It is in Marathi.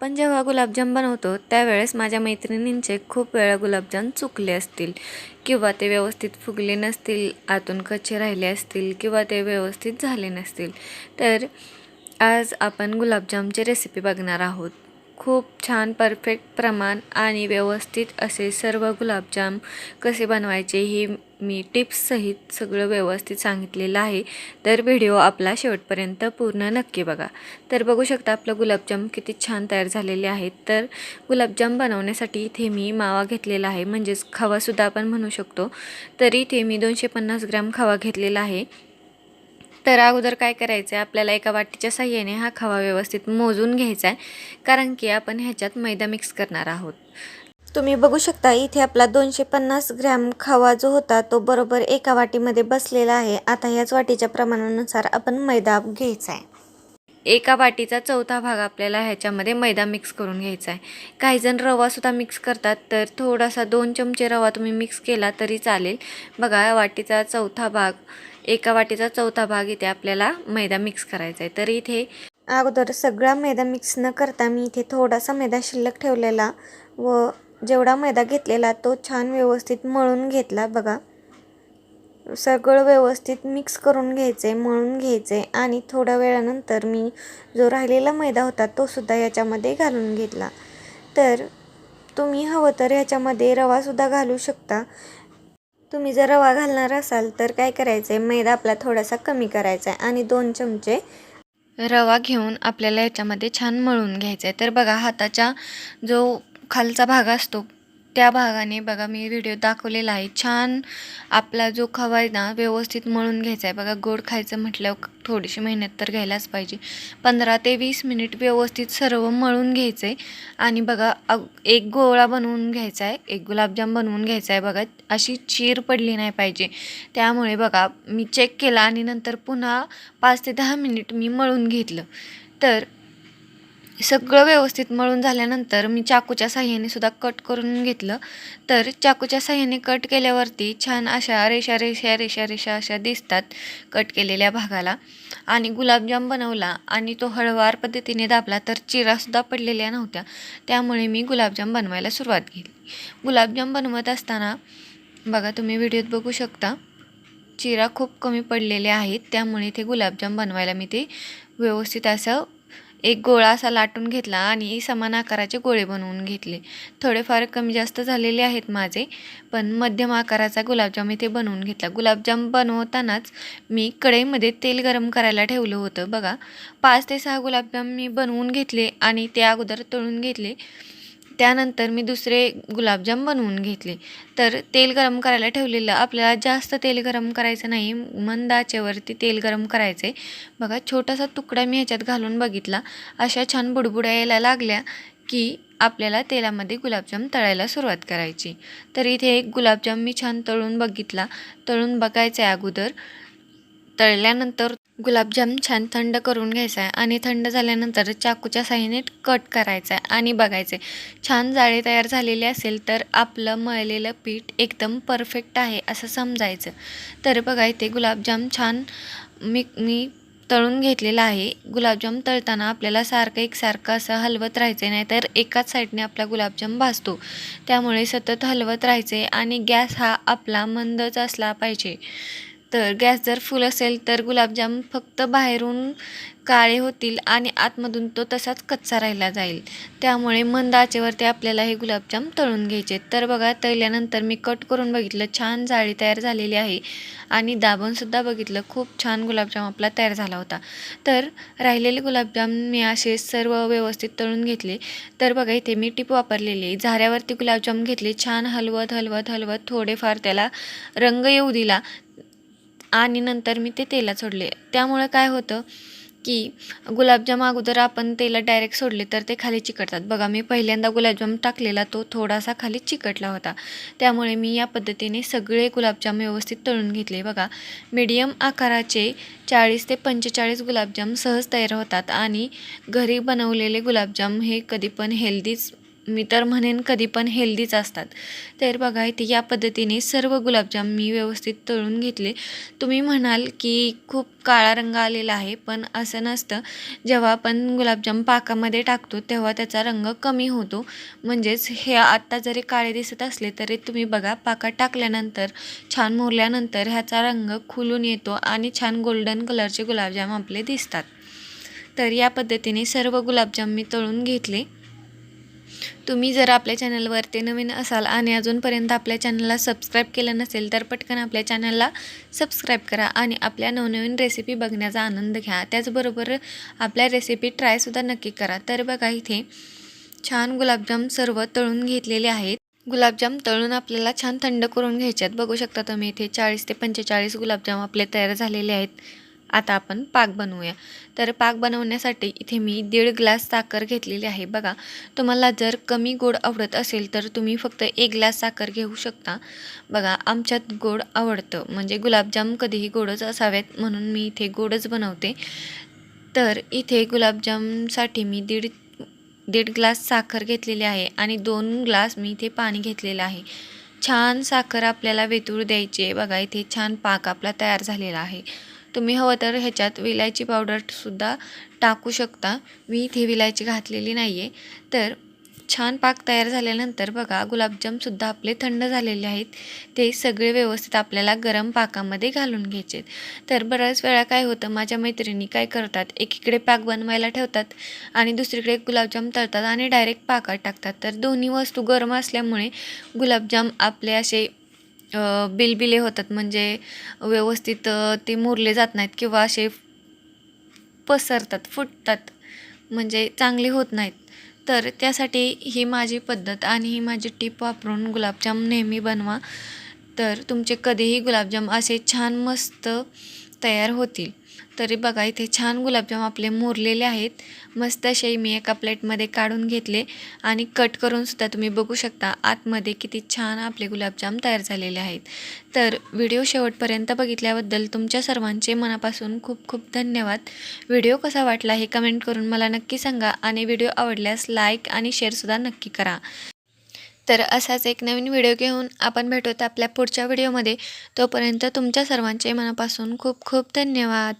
आपण जेव्हा गुलाबजाम बनवतो त्यावेळेस माझ्या मैत्रिणींचे खूप वेळा गुलाबजाम चुकले असतील किंवा ते व्यवस्थित फुगले नसतील आतून कच्चे राहिले असतील किंवा ते व्यवस्थित झाले नसतील. तर आज आपण गुलाबजामची रेसिपी बघणार आहोत. खूप छान परफेक्ट प्रमाण आणि व्यवस्थित असे सर्व गुलाबजाम कसे बनवायचे हे मी टिप्ससहित सगळं व्यवस्थित सांगितलेलं आहे. तर व्हिडिओ आपला शेवटपर्यंत पूर्ण नक्की बघा. तर बघू शकता आपलं गुलाबजाम किती छान तयार झालेले आहेत. तर गुलाबजाम बनवण्यासाठी इथे मी मावा घेतलेला आहे. म्हणजेच खवासुद्धा आपण म्हणू शकतो. तर इथे मी दोनशे पन्नास ग्रॅम खवा घेतलेला आहे. तर अगोदर काय करायचं आहे आपल्याला एका वाटीच्या साह्याने हा खवा व्यवस्थित मोजून घ्यायचा आहे कारण की आपण ह्याच्यात मैदा मिक्स करणार आहोत. तुम्ही बघू शकता इथे आपला दोनशे पन्नास ग्रॅम खवा जो होता तो बरोबर एका वाटीमध्ये बसलेला आहे. आता ह्याच वाटीच्या प्रमाणानुसार आपण मैदा घ्यायचा आहे एका वाटीचा चौथा भाग आपल्याला ह्याच्यामध्ये मैदा मिक्स करून घ्यायचा आहे काही जण रवासुद्धा मिक्स करतात तर थोडासा दोन चमचे रवा तुम्ही मिक्स केला तरी चालेल. बघा वाटीचा चौथा भाग एका वाटीचा चौथा भाग इथे आपल्याला मैदा मिक्स करायचा आहे. तर इथे अगोदर सगळा मैदा मिक्स न करता मी इथे थोडासा मैदा शिल्लक ठेवलेला व जेवढा मैदा घेतलेला तो छान व्यवस्थित मळून घेतला बघा. सगळं व्यवस्थित मिक्स करून घ्यायचं आहे मळून घ्यायचं आहे आणि थोड्या वेळानंतर मी जो राहिलेला मैदा होता तो सुद्धा याच्यामध्ये घालून घेतला. तर तुम्ही हवं तर ह्याच्यामध्ये रवासुद्धा घालू शकता. तुम्ही जर रवा घालणार असाल तर काय करायचं आहे मैदा आपला थोडासा कमी करायचा आहे आणि दोन चमचे रवा घेऊन आपल्याला याच्यामध्ये छान मळून घ्यायचा आहे तर बघा हाताच्या जो खालचा भाग असतो त्या भागाने बघा मी व्हिडिओ दाखवलेला आहे. छान आपला जो खवा आहे ना व्यवस्थित मळून घ्यायचा आहे. बघा गोड खायचं म्हटल्यावर थोडीशी मेहनत तर घ्यायलाच पाहिजे. पंधरा ते वीस मिनिट व्यवस्थित सर्व मळून घ्यायचं आहे. आणि बघा एक गोळा बनवून घ्यायचा आहे. एक गुलाबजाम बनवून घ्यायचा आहे. बघा अशी चीर पडली नाही पाहिजे. त्यामुळे बघा मी चेक केला आणि नंतर पुन्हा पाच ते दहा मिनिट मी मळून घेतलं. तर सगळं व्यवस्थित मळून झाल्यानंतर मी चाकूच्या साह्याने सुद्धा कट करून घेतलं. तर चाकूच्या साह्याने कट केल्यावरती छान अशा रेषा रेषा रेषा रेषा अशा दिसतात कट केलेल्या भागाला. आणि गुलाबजाम बनवला आणि तो हळवार पद्धतीने दाबला तर चिरासुद्धा पडलेल्या नव्हत्या. त्यामुळे मी गुलाबजाम बनवायला सुरुवात केली. गुलाबजाम बनवत असताना बघा तुम्ही व्हिडिओत बघू शकता चिरा खूप कमी पडलेले आहेत. त्यामुळे ते गुलाबजाम बनवायला मी ते व्यवस्थित असं एक गोळा असा लाटून घेतला आणि समान आकाराचे गोळे बनवून घेतले. थोडेफार कमी जास्त झालेले आहेत माझे पण मध्यम आकाराचा गुलाबजाम इथे बनवून घेतला. गुलाबजाम बनवतानाच मी कढईमध्ये तेल गरम करायला ठेवलं होतं. बघा पाच ते सहा गुलाबजाम मी बनवून घेतले आणि ते अगोदर तळून घेतले. त्यानंतर मी दुसरे गुलाबजाम बनवून घेतले. तर तेल गरम करायला ठेवलेलं आपल्याला जास्त तेल गरम करायचं नाही मंद आचेवरती तेल गरम करायचं आहे बघा छोटासा तुकडा मी ह्याच्यात घालून बघितला. अशा छान बुडबुड्या यायला लागल्या की आपल्याला तेलामध्ये गुलाबजाम तळायला सुरुवात करायची. तर इथे एक गुलाबजाम मी छान तळून बघितला. तळून बघायचं आहे अगोदर. तळल्यानंतर गुलाबजाम छान थंड करून घ्यायचा आहे आणि थंड झाल्यानंतर चाकूच्या साह्याने कट करायचा आहे आणि बघायचं आहे. छान जाळी तयार झालेली असेल तर आपलं मळलेलं पीठ एकदम परफेक्ट आहे असं समजायचं. तर बघा इथे गुलाबजाम छान मी मी तळून घेतलेला आहे. गुलाबजाम तळताना आपल्याला सारखं एकसारखं असं हलवत राहायचं नाही तर एकाच साईडने आपला गुलाबजाम भाजतो. त्यामुळे सतत हलवत राहायचे आणि गॅस हा आपला मंदच असला पाहिजे. तर गॅस जर फुल असेल तर गुलाबजाम फक्त बाहेरून काळे होतील आणि आतमधून तो तसाच कच्चा राहिला जाईल. त्यामुळे मंद आचेवरती आपल्याला हे गुलाबजाम तळून घ्यायचे तर बघा तळल्यानंतर मी कट करून बघितलं छान जाळी तयार झालेली आहे आणि दाबूनसुद्धा बघितलं खूप छान गुलाबजाम आपला तयार झाला होता. तर राहिलेले गुलाबजाम मी असे सर्व व्यवस्थित तळून घेतले. तर बघा इथे मी टीप वापरलेली झाऱ्यावरती गुलाबजाम घेतले छान हलवत हलवत हलवत थोडेफार त्याला रंग येऊ दिला आणि नंतर मी ते तेलात सोडले. त्यामुळे काय होतं की गुलाबजाम अगोदर आपण तेलात डायरेक्ट सोडले तर ते खाली चिकटतात. बघा मी पहिल्यांदा गुलाबजाम टाकलेला तो थोडासा खाली चिकटला होता. त्यामुळे मी या पद्धतीने सगळे गुलाबजाम व्यवस्थित तळून घेतले. बघा मीडियम आकाराचे चाळीस ते पंचेचाळीस गुलाबजाम सहज तयार होतात आणि घरी बनवलेले गुलाबजाम हे कधी पण हेल्दीच मी तर म्हणेन कधी पण हेल्दीच असतात. तर बघा इथे या पद्धतीने सर्व गुलाबजाम मी व्यवस्थित तळून घेतले. तुम्ही म्हणाल की खूप काळा रंग आलेला आहे पण असं नसतं. जेव्हा आपण गुलाबजाम पाकामध्ये टाकतो तेव्हा त्याचा रंग कमी होतो. म्हणजेच हे आत्ता जरी काळे दिसत असले तरी तुम्ही बघा पाकात टाकल्यानंतर छान मुरल्यानंतर ह्याचा रंग खुलून येतो आणि छान गोल्डन कलरचे गुलाबजाम आपले दिसतात. तर या पद्धतीने सर्व गुलाबजाम मी तळून घेतले. तुम्ही जर आपल्या चॅनलवरती नवीन असाल आणि अजूनपर्यंत आपल्या चॅनलला सबस्क्राईब केलं नसेल तर पटकन आपल्या चॅनलला सबस्क्राईब करा आणि आपल्या नवनवीन रेसिपी बघण्याचा आनंद घ्या. त्याचबरोबर आपल्या रेसिपी ट्रायसुद्धा नक्की करा. तर बघा इथे छान गुलाबजाम सर्व तळून घेतलेले आहेत. गुलाबजाम तळून आपल्याला छान थंड करून घ्यायचे आहेत. बघू शकता तुम्ही इथे चाळीस ते पंचेचाळीस गुलाबजाम आपले तयार झालेले आहेत. आता आपण पाक बनवूया. तर पाक बनवण्यासाठी इथे मी दीड ग्लास साखर घेतलेली आहे बघा. तुम्हाला जर कमी गोड आवडत असेल तर तुम्ही फक्त एक ग्लास साखर घेऊ शकता. बघा आमच्यात गोड आवडतं. म्हणजे गुलाबजाम कधीही गोडच असावेत म्हणून मी इथे गोडच बनवते. तर इथे गुलाबजामसाठी मी दीड दीड ग्लास साखर घेतलेली आहे आणि दोन ग्लास मी इथे पाणी घेतलेलं आहे. छान साखर आपल्याला वेतूळ द्यायची आहे. बघा इथे छान पाक आपला तयार झालेला आहे. तुम्ही हवं तर ह्याच्यात विलायची पावडरसुद्धा टाकू शकता. मी इथे विलायची घातलेली नाही आहे तर छान पाक तयार झाल्यानंतर बघा गुलाबजामसुद्धा आपले थंड झालेले आहेत. ते सगळे व्यवस्थित आपल्याला गरम पाकामध्ये घालून घ्यायचे तर बऱ्याच वेळा काय होतं माझ्या मैत्रिणी काय करतात एकीकडे पाक बनवायला ठेवतात आणि दुसरीकडे गुलाबजाम तळतात आणि डायरेक्ट पाकात टाकतात. तर दोन्ही वस्तू गरम असल्यामुळे गुलाबजाम आपले असे बिलबिले होतात. म्हणजे व्यवस्थित ते मुरले जात नाहीत किंवा असे पसरतात फुटतात. म्हणजे चांगले होत नाहीत. तर त्यासाठी ही माझी पद्धत आणि ही माझी टीप वापरून गुलाबजाम नेहमी बनवा. तर तुमचे कधीही गुलाबजाम असे छान मस्त तयार होतील. तरी बघा इथे छान गुलाबजाम आपले मुरलेले आहेत. मस्त असे मी एका प्लेटमध्ये काढून घेतले आणि कट करूनसुद्धा तुम्ही बघू शकता आतमध्ये किती छान आपले गुलाबजाम तयार झालेले आहेत. तर व्हिडिओ शेवटपर्यंत बघितल्याबद्दल तुमच्या सर्वांचे मनापासून खूप खूप धन्यवाद. व्हिडिओ कसा वाटला हे कमेंट करून मला नक्की सांगा आणि व्हिडिओ आवडल्यास लाईक आणि शेअरसुद्धा नक्की करा. तर असाच एक नवीन व्हिडिओ घेऊन आपण भेटूत आपल्या पुढच्या व्हिडिओमध्ये. तोपर्यंत तुमच्या सर्वांचे मनापासून खूप खूप धन्यवाद.